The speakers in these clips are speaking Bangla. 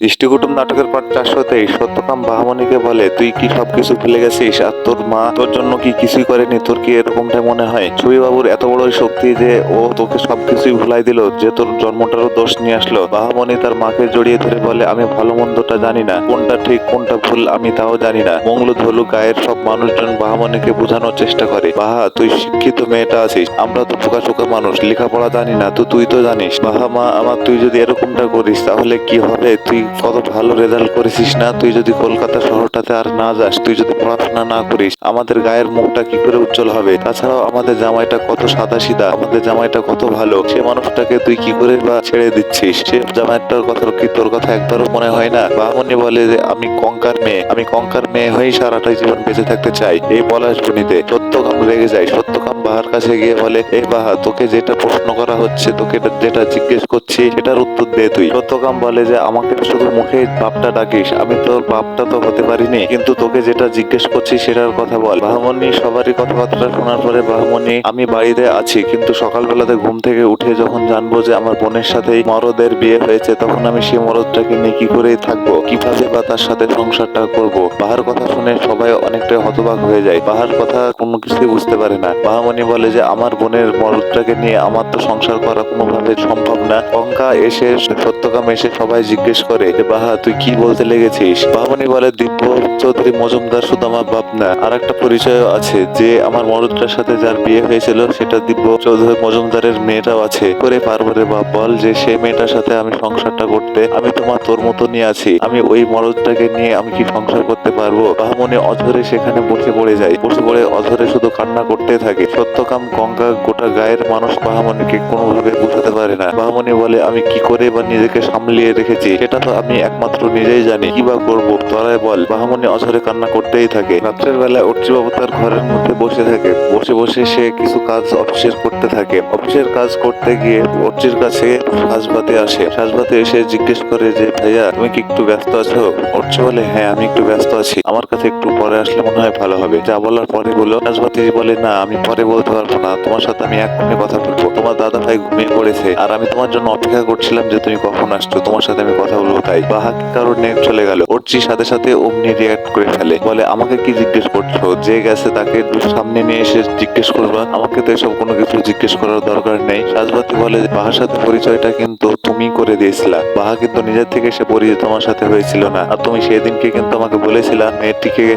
ইষ্টিকুটুম নাটকের পাঠ চারশোতেই সত্যকাম বাহামণিকে বলে তুই কি সবকিছু ভুলে গেছিস? আর তোর মা তোর জন্য কি কিছুই করেনি? তোর কি এরকমটা মনে হয়? ছবি বাবুর এত বড় শক্তি যে ও তোকে সবকিছুই ভুলাই দিল যে তোর জন্মটারও দোষ নিয়ে আসলো। বাহামণি তার মাকে জড়িয়ে ধরে বলে আমি ভালো মন্দটা জানি না। কোনটা ঠিক কোনটা ভুল আমি তাও জানি না। মঙ্গল ধলু গায়ের সব মানুষজন বাহামণিকে বোঝানোর চেষ্টা করে। বাহা তুই শিক্ষিত মেয়েটা আছিস। আমরা তো বোকা চোখা মানুষ লেখাপড়া জানি না তো তুই তো জানিস। বাহা মা আমার তুই যদি এরকমটা করিস তাহলে কি হবে? তুই কত ভালো রেজাল্ট করেছিস না? তুই যদি কলকাতা শহরটাতে আর না যাস, তুই যদি পড়াশোনা না করিস, আমাদের গায়ের মুখটা কি করে উজ্জ্বল হবে? তাছাড়াও আমাদের জামাইটা কত সাদা সিধা আমাদের জামাইটা কত ভালো, সে মানুষটাকে তুই কি করে বা ছেড়ে দিচ্ছিস? সে জামাইটার কথা কি তোর কথা একবারও মনে হয় না? বামনি বলে যে, আমি কঙ্কার মেয়ে, আমি কঙ্কার মেয়ে হয়েই সারাটা জীবন বেঁচে থাকতে চাই। এই পলাশ বনিতে সত্যকাম রেগে যায় সত্যকাম বাহার কাছে গিয়ে বলে এই বাহা তোকে যেটা প্রশ্ন করা হচ্ছে, তোকে যেটা জিজ্ঞেস করছি, সেটার উত্তর দে তুই। সত্যকাম বলে যে, আমাকে শুধু মুখে বাপটা ডাকিস, আমি তোর বাপটা তো হতে পারিনি, কিন্তু তোকে যেটা জিজ্ঞেস করছি, সেটার কথা বল। বাহামণি সবারই কথাবার্তা শোনার পরে বাহামণি, আমি বাড়িতে আছি, কিন্তু সকালবেলাতে ঘুম থেকে উঠে যখন জানব যে আমার বোনের সাথে মরদের বিয়ে হয়েছে, তখন আমি সেই মরদটাকে নিয়ে কি করে থাকব? কীভাবে বা তার সাথে সংসারটা করব? বাহার কথা শুনে সবাই অনেকটা হতবাক হয়ে যায়। বাহার কথা কোনো কিছুই বুঝতে পারে না। বাহামণি বলে যে, আমার বোনের মরদটাকে নিয়ে আমার তো সংসার করা কোনোভাবে সম্ভব না। কঙ্কা এসে, সত্যকাম এসে সবাই জিজ্ঞেস করে যে বাহা, তুই কি বলতে লেগেছিস? বাহামণি বলে, দিব্য চৌধুরী মজুমদার শুধু আমার বাপ না। আর একটা পরিচয় আছে যে, আমার মরদটার সাথে যার বিয়ে হয়েছিল, সেটা দিব্য চৌধুরী মজুমদারের মেয়েটাও আছে। করে পারব রে বাপ বল যে, সে মেয়েটার সাথে আমি সংসারটা করতে, আমি তোমার তোর মতো নিয়ে আছি। আমি ওই মরদটাকে নিয়ে আমি কি সংসার করতে পারব? বাহামণি অধরে সেখানে বসে পড়ে যায়। বসে পড়ে অধরে শুধু কান্না করতে থাকে। সত্যকাম গঙ্গা গোটা গায়ের মানুষ বাহামণিকে কোনোভাবে বুঝাতে পারে না। বাহামণি বলে, আমি কি করে বা নিজেকে সামলিয়ে রেখেছি? সেটা তো আমি একমাত্র নিজেই জানি। কি বা করব? তোরাই বল। বাহামণি অঝরে কান্না করতেই থাকে। রাত্রের বেলা অর্চিবাবু তার ঘরের মধ্যে বসে থাকে। বসে বসে সে কিছু কাজ অফিসের করতে থাকে। অফিসের কাজ করতে গিয়ে অর্চির কাছে সাজবাতে আসে। সাজবাতে এসে জিজ্ঞেস করে যে, ভাইয়া, তুমি কি একটু ব্যস্ত আছো? অর্চি বলে হ্যাঁ আমি একটু ব্যস্ত আছি। আমার কাছে একটু পরে আসলে মনে হয় ভালো হবে। যা বলার পরে বলল সাজবাতি বলে, না, আমি পরে বলতে পারব না। তোমার সাথে আমি এক্ষুনি কথা বলব। তোমার দাদা ভাই ঘুমিয়ে পড়েছে। আর আমি তোমার জন্য অপেক্ষা করছিলাম যে তুমি কখন আসছো। তোমার সাথে আমি কথা বলব, তাই। বাহা কি কারণে চলে গেল। অর্চির সাথে সাথে অমনি রিয়াক্ট করে ফেলে। বলে, আমাকে কি জিজ্ঞেস করছ? যে গেছে তাকে সামনে নিয়ে এসে জিজ্ঞেস করবা। আমাকে তো এসব কোনো কিছু জিজ্ঞেস করার দরকার নেই। সাজবাতি বলে, বাহার সাথে পরিচয়টা কিন্তু তুমি করে দিয়েছিলা। বাহা কিন্তু নিজের থেকে সে পরিচয় তোমার সাথে হয়েছিল না। আর তুমি সেদিনকে কিন্তু আমাকে বলেছিলা, মেয়েটিকে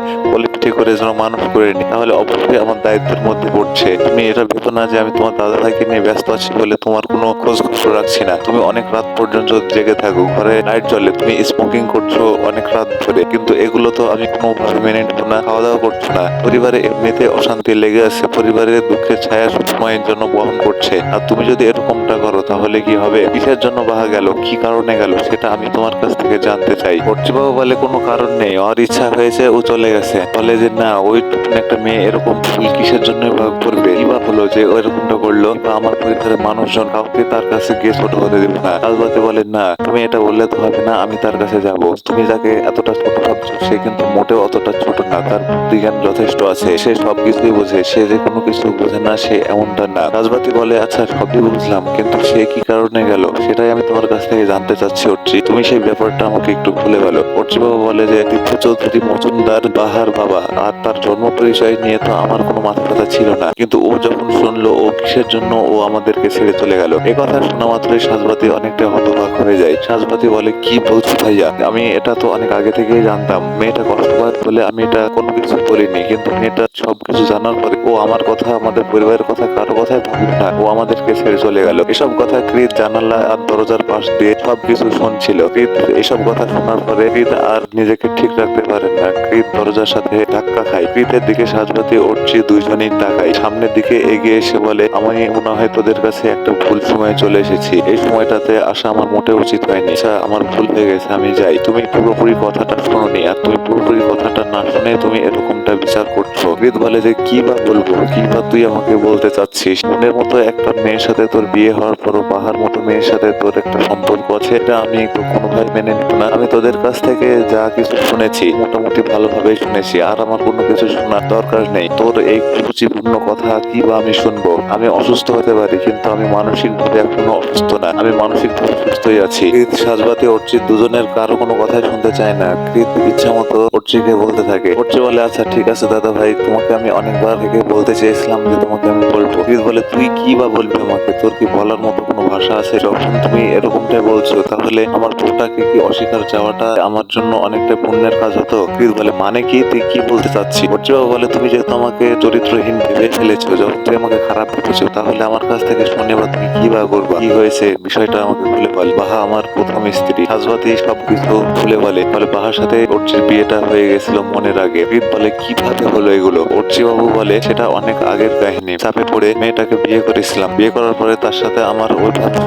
পিঠে করে যেন মানুষ করে নি। তাহলে অবশ্যই আমার দায়িত্বের মধ্যে পড়ছে। তুমি এটা ভেবো না যে আমি তোমার দাদা ভাইকে নিয়ে ব্যস্ত আছি বলে তোমার কোনো খোঁজ খবর রাখছি না। তুমি অনেক রাত পর্যন্ত জেগে থাকো, ঘরে লাইট জ্বলে। তুমি স্মোকিং করছ অনেক রাত ধরে। কিন্তু এগুলো তো আমি কোনোভাবে মেনে নেব না খাওয়া দাওয়া করছ না। পরিবারে এমনিতে অশান্তি লেগে আছে। পরিবারের দুঃখের ছায়া সবসময়ের জন্য বহন করছে। আর তুমি যদি এরকমটা করো, তাহলে কি হবে? কিসের জন্য বাহা গেল? কি কারণে গেল? সেটা আমি তোমার কাছ থেকে জানতে চাই। বাবু বলে কোনো কারণ নেই। ওর ইচ্ছা হয়েছে ও চলে গেছে। বলে যে না, ওই একটা মেয়ে এরকম ফুল কিসের জন্য ভাগ করবে? কি বা হলো যে ও এরকমটা করল আমার পরিবারের মানুষজন কাউকে তার কাছে গিয়ে ছোট হতে দেবো না। কাজবাতে বলে না, তুমি এটা বললে তো হবে না, আমি তার কাছে যাব। তুমি যাকে এতটা ছোট ভাবছ, সে কিন্তু মোটেও অতটা ছোট না। তার বুদ্ধি জ্ঞান যথেষ্ট আছে। সে সবকিছুই বোঝে। সে যে কোনো কিছু বোঝে না, সে এমনটা না। রাজবাতি বলে আচ্ছা সবই বুঝলাম, কিন্তু সে কি কারণে গেল? সেটাই আমি তোমার কাছ থেকে জানতে চাচ্ছি অর্চি তুমি সেই ব্যাপারটা আমাকে একটু খুলে বলো। অর্চি বাবা বলে যে, তীর্থ চৌধুরী মজুমদার বাহার বাবা, আর তার জন্ম পরিচয় নিয়ে তো আমার কোনো মাথা ব্যথা ছিল না। কিন্তু ও যখন শুনলো, ও কিসের জন্য ও আমাদেরকে ছেড়ে চলে গেল? এ কথা শোনা মাত্রই সাজবাতি অনেকটা হতবাক হয়ে যায়। সাজবাতি বলে, কি বলছো ভাইয়া? আমি এটা তো অনেক আগে থেকেই জানতাম। মেয়েটা কষ্ট পায় বলে আমি এটা কোনো কিছু বলিনি, কিন্তু মেয়েটা সবকিছু জানার পরে ও আমার কথা, আমাদের পরিবারের কথা কারও কথাই ভাবলো না। ও আমাদেরকে ছেড়ে চলে গেল। এসব কথা কৃত জানালা আর দরজার পাশ দিয়ে সবকিছু শুনছিল। কৃত এসব কথা শোনার পরে কৃত আর নিজেকে ঠিক রাখতে পারে না। কৃত দরজার সাথে ধাক্কা খায়। কৃতের দিকে সাজবাতি উঠছে দুইজনেই তাকায়। সামনের দিকে এগিয়ে এসে বলে, আমি মনে হয় তোদের কাছে একটা ভুল সময়ে চলে এসেছি। এই সময়টাতে আসা আমার মোটে উচিত হয়নি। আচ্ছা আমার ভুল হয়ে গেছে, আমি যাই। তুমি পুরোপুরি কথাটা শোনোনি আর তুমি পুরোপুরি কথাটা না শুনে তুমি এরকমটা বিচার করছ। কৃত বলে যে, কি বা বলব? কি বা তুই আমাকে বলতে চাচ্ছিস? মনের মতো একটা মেয়ের সাথে তোর বিয়ে হওয়ার পরও পাহাড় মতো মেয়ের সাথে তোর একটা সম্পর্ক আছে, এটা আমি তো কোনোভাবে মেনে নিব না। আমি তোদের কাছ থেকে যা কিছু শুনেছি, মোটামুটি ভালোভাবেই শুনেছি। আর আমার কোনো কিছু শোনার দরকার নেই। তোর এই কুচিপূর্ণ কথা কি বা আমি শুনব? আমি অসুস্থ হতে পারি, কিন্তু আমি মানসিক ভাবে এখনও অসুস্থ না। আমি মানসিক ভাবে সুস্থই আছি। কৃত সাজবাতি অর্চিত দুজনের কারও কোনো কথাই শুনতে চায় না। কৃত ইচ্ছা মতো অর্চিকে বলতে থাকে। অর্চি বলে আচ্ছা ঠিক আছে দাদা ভাই, তোমাকে আমি অনেকবার থেকে বলতে চেয়েছিলাম যে তোমাকে আমি বলব। কৃত বলে, তুই কি বা বলবি আমাকে? তোর কি বলার মতো কোনো ভাষা আছে? যখন তুমি এরকমটাই বলছো, তাহলে আমার বউটাকে কি অস্বীকার চাওয়াটা আমার জন্য অনেকটা পুণ্যের কাজ হতো? কৃত বলে মানে কি? তুই কি বলতে চাচ্ছি অর্চি বাবু বলে, তুমি যেহেতু আমাকে চরিত্রহীন ভেবে ফেলেছো যখন তুই আমাকে খারাপ ভেবেছো তাহলে আমার কাছ থেকে শুনে বা তুমি কি বা করবা? কি হয়েছে? বিষয়টা আমাকে খুলে বল। বাহা আমার প্রথম স্ত্রী। হাজবাতি সবকিছু খুলে বলে। বলে বাহার সাথে অর্চির বিয়েটা হয়ে গেছিল মনের আগে বিদ বলে কীভাবে হলো এগুলো? অর্চি বাবু বলে, সেটা অনেক আগের কাহিনী। চাপে পড়ে মেয়েটাকে বিয়ে করেছিলাম। বিয়ে করার পরে তার সাথে আমার ওইভাবে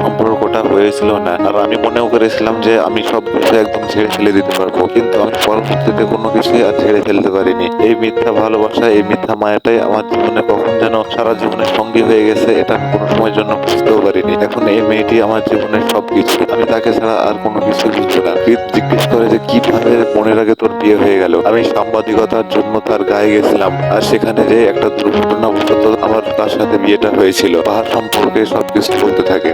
সম্পর্কটা হয়েছিল না। আর আমি মনেও করেছিলাম যে আমি সব কিছু একদম ছেড়ে ফেলে দিতে পারব। কিন্তু আমি পরবর্তীতে কোনো কিছুই আর ছেড়ে ফেলতে পারিনি। এই মিথ্যা ভালোবাসা, এই মিথ্যা মায়াটাই আমার জীবনে কখন যেন সারা জীবনের সঙ্গী হয়ে গেছে, এটা কোনো সময়ের জন্য বুঝতেও পারিনি। এখন এই মেয়েটি আমার জীবনের সবকিছু। আমি তাকে ছাড়া আর কোনো কিছু বুঝছি না। জিজ্ঞেস করে যে কীভাবে মনের আগে তোর বিয়ে হয়ে গেল? আমি সাংবাদিকতার জন্য তার গায়ে গেছিলাম। আর সেখানে যে একটা দুর্ঘটনাবশত আমার তার সাথে বিয়েটা হয়েছিল। পাহাড় সম্পর্কে সবকিছু বলতে থাকে।